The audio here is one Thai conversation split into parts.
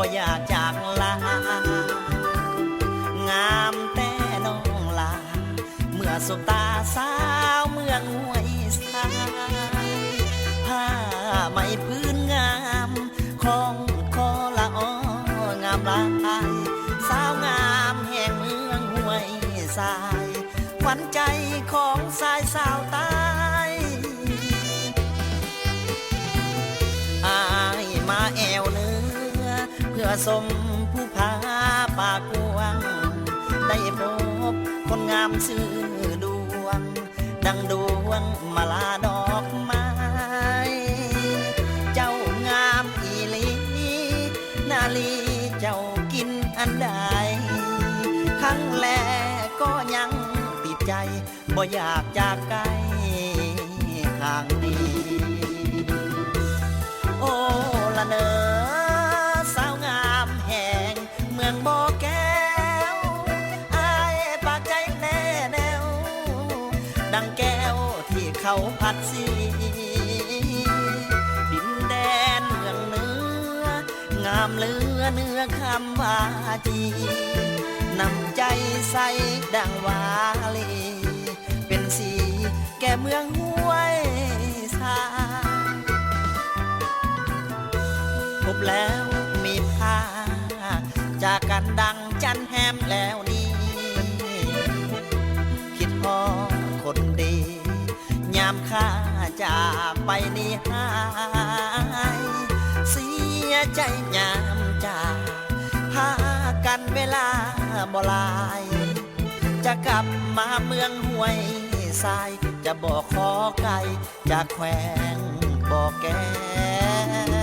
บ่อยากจะ สมผู้พาป่ากวาง ได้พบคนงามชื่อดวง ดังดวงมาลาดอกไม้ เจ้างามอีลีนาลีเจ้ากินอันใดครั้งแรกก็ยังติดใจบ่อยากจากไกล เขาพัดสีดินแดนเมืองเหนืองามเหลือเนื้อคำว่าจีนำใจใส่ดังวาลี เป็นสีแก่เมืองห้วยสาพบแล้วมีผ้าจากกันดังจันแฮมแล้วามข้าจากไปนี่หาย เสียใจยามจากพากันเวลาบ่ลาย จะกลับมาเมืองห้วยทรายจะบอกขอไกลจากแขวงบอกแก้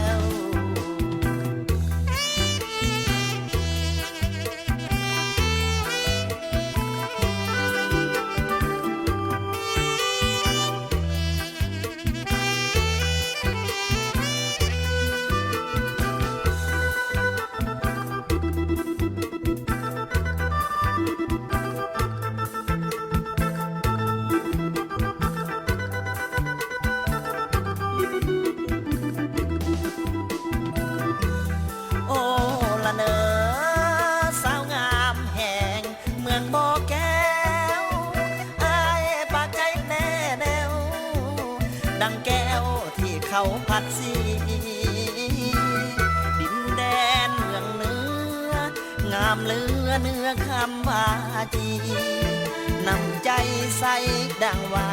ดังวา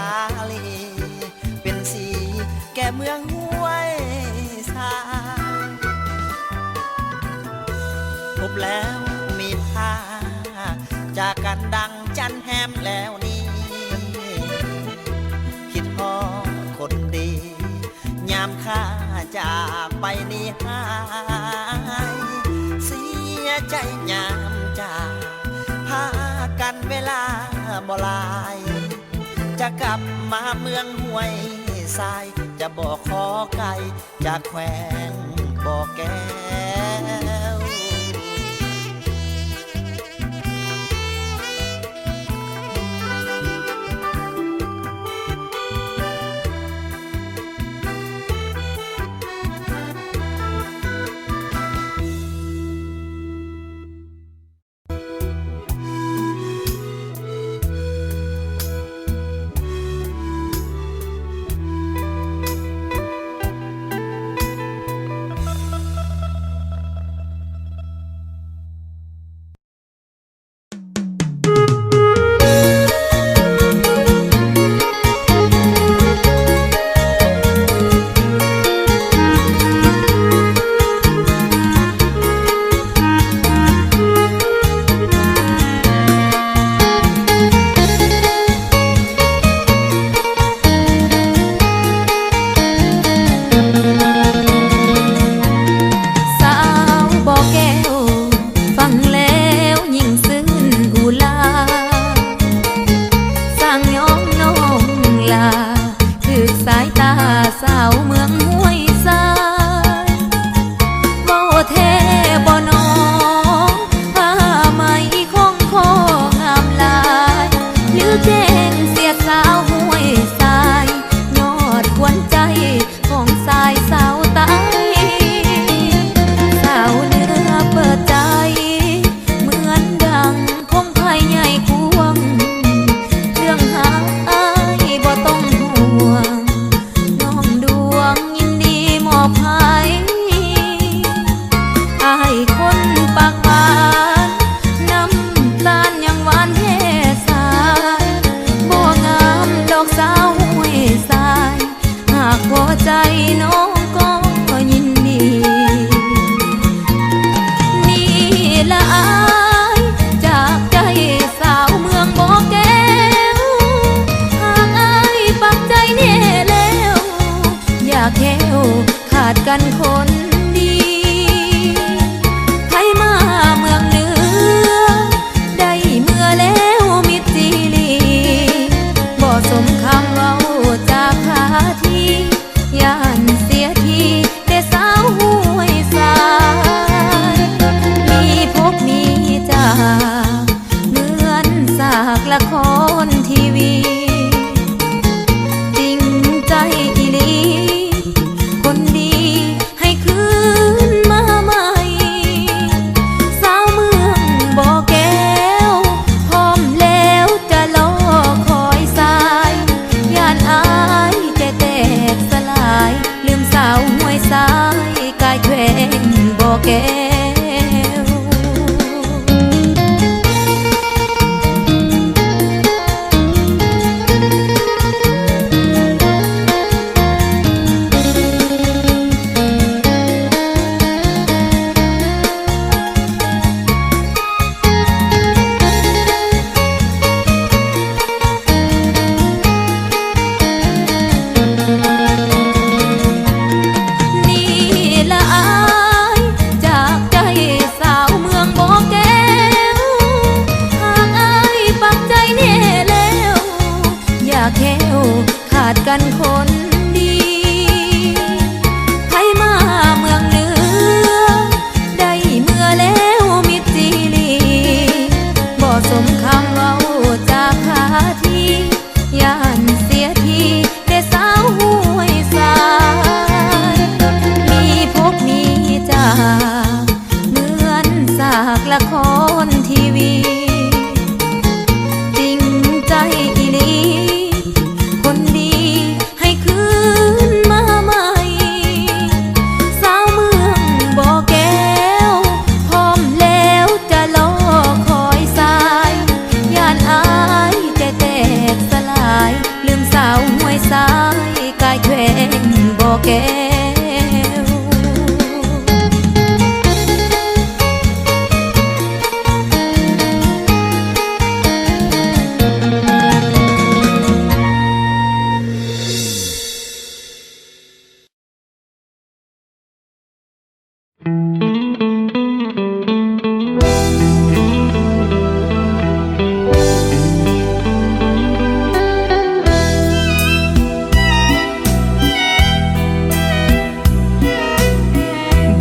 ลี เป็นสีแก่เมืองห้วยสาพบแล้วมีผ้าจากกันดังจันแฮมแล้วนี่คิดพอคนดี ยามข้าจากไปนี่หายเสียใจยามจากพากันเวลาบ่ลาย จะกลับมาเมืองห้วยทราย จะบอกขอไกลจากแขวงบอกแก้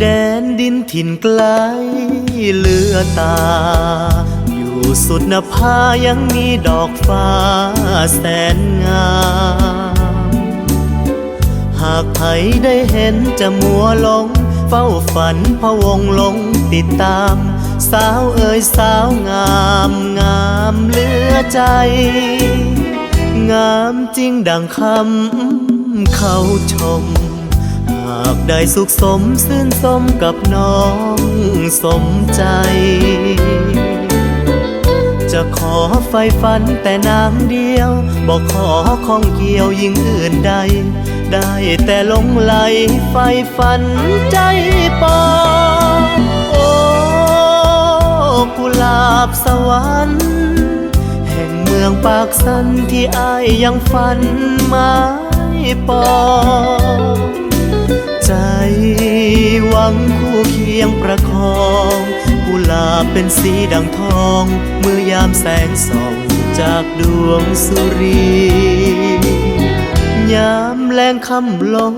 แดนดินถิ่นไกลเลือตา อยู่สุดนภายังมีดอกฟ้าแสนงาม หากใครได้เห็นจะมัวหลง เฝ้าฝันพะวงลงติดตาม สาวเอ่ยสาวงามงามเหลือใจ งามจริงดังคำเขาชมากได้สุขสมซื่นสมกับน้องสมใจ จะขอไฟฝันแต่นางเดียว บอกขอของเกี่ยวยิ่งอื่นใด ได้แต่หลงไหลไฟฝันใจปองโอ้กุหลาบสวรรค์แห่งเมืองปากสันที่อายยังฝันไม้ปอง ใจ หวังคู่เคียงประคองกุหลาบเป็นสีดังทอง เมื่อยามแสงส่องจากดวงสุรียามแรงคำลง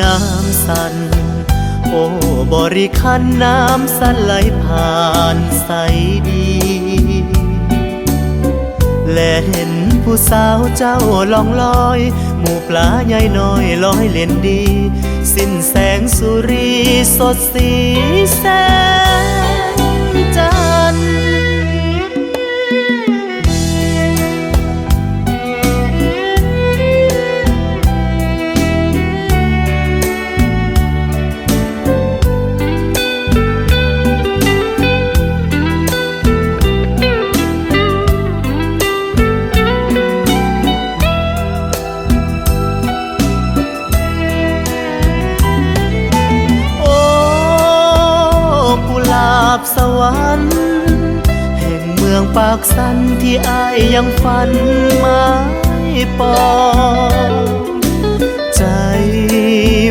น้ำสัน โอ้บริคันน้ำสันไหลผ่านใสดี และเห็นผู้สาวเจ้าลองลอย หมู่ปลาใหญ่น้อยลอยเล่นดี สิ้นแสงสุรีสดสีแสง ที่อายยังฝันไม่ปอง ใจ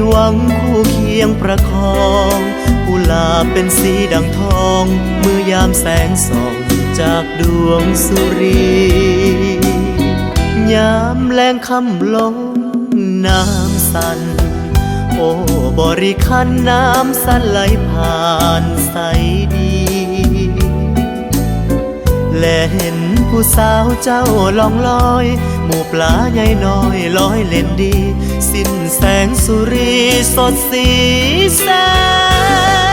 หวังคู่เคียงประคองกุหลาเป็นสีดังทอง เมื่อยามแสงส่องจากดวงสุรียามแรงคำลงน้ำสัน โอ้บริคันน้ำสันไหลผ่านใสดี และเห็น ผู้สาวเจ้าลองลอย หมู่ปลาใหญ่น้อยลอยเล่นดี สิ้นแสงสุรีสดสีแสง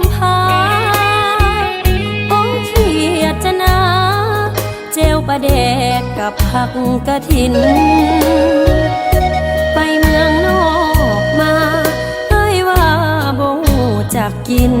มพายป้อ้เขียดจนาเจลประแดกกับผักกระถิน ไปเมืองนอกมาเอ้ว่าบ่จักกิน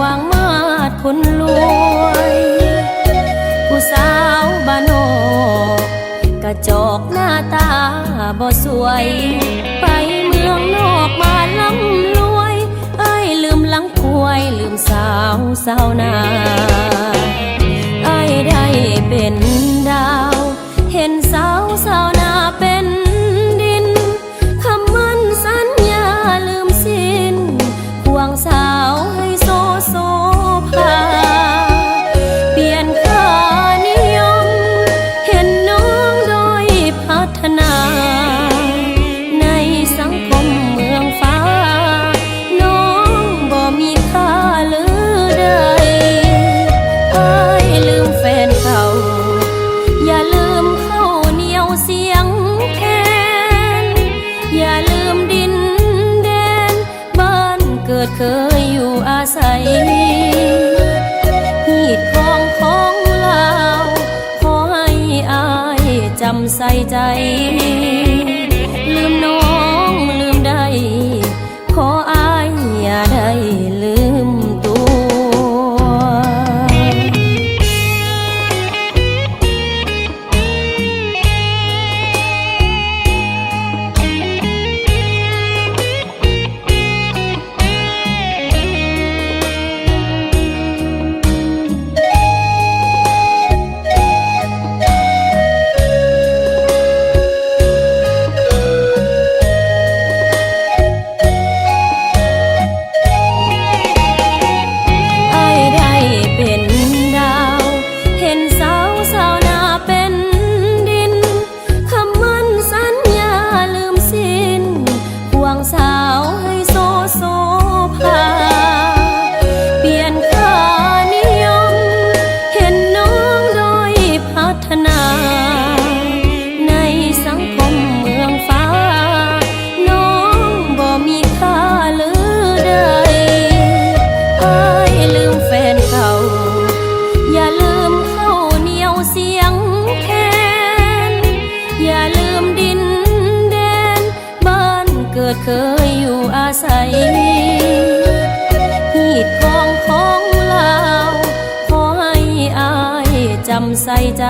วางมาดคนรวยผู้สาวบานอกกระจอกหน้าตาบ่สวย ไปเมืองนอกมาล้ำรวยไอ้ลืมลังควยลืมสาวสาวนาไอ้ได้เป็นดาว เห็นสาว ธนา ใส่ใจ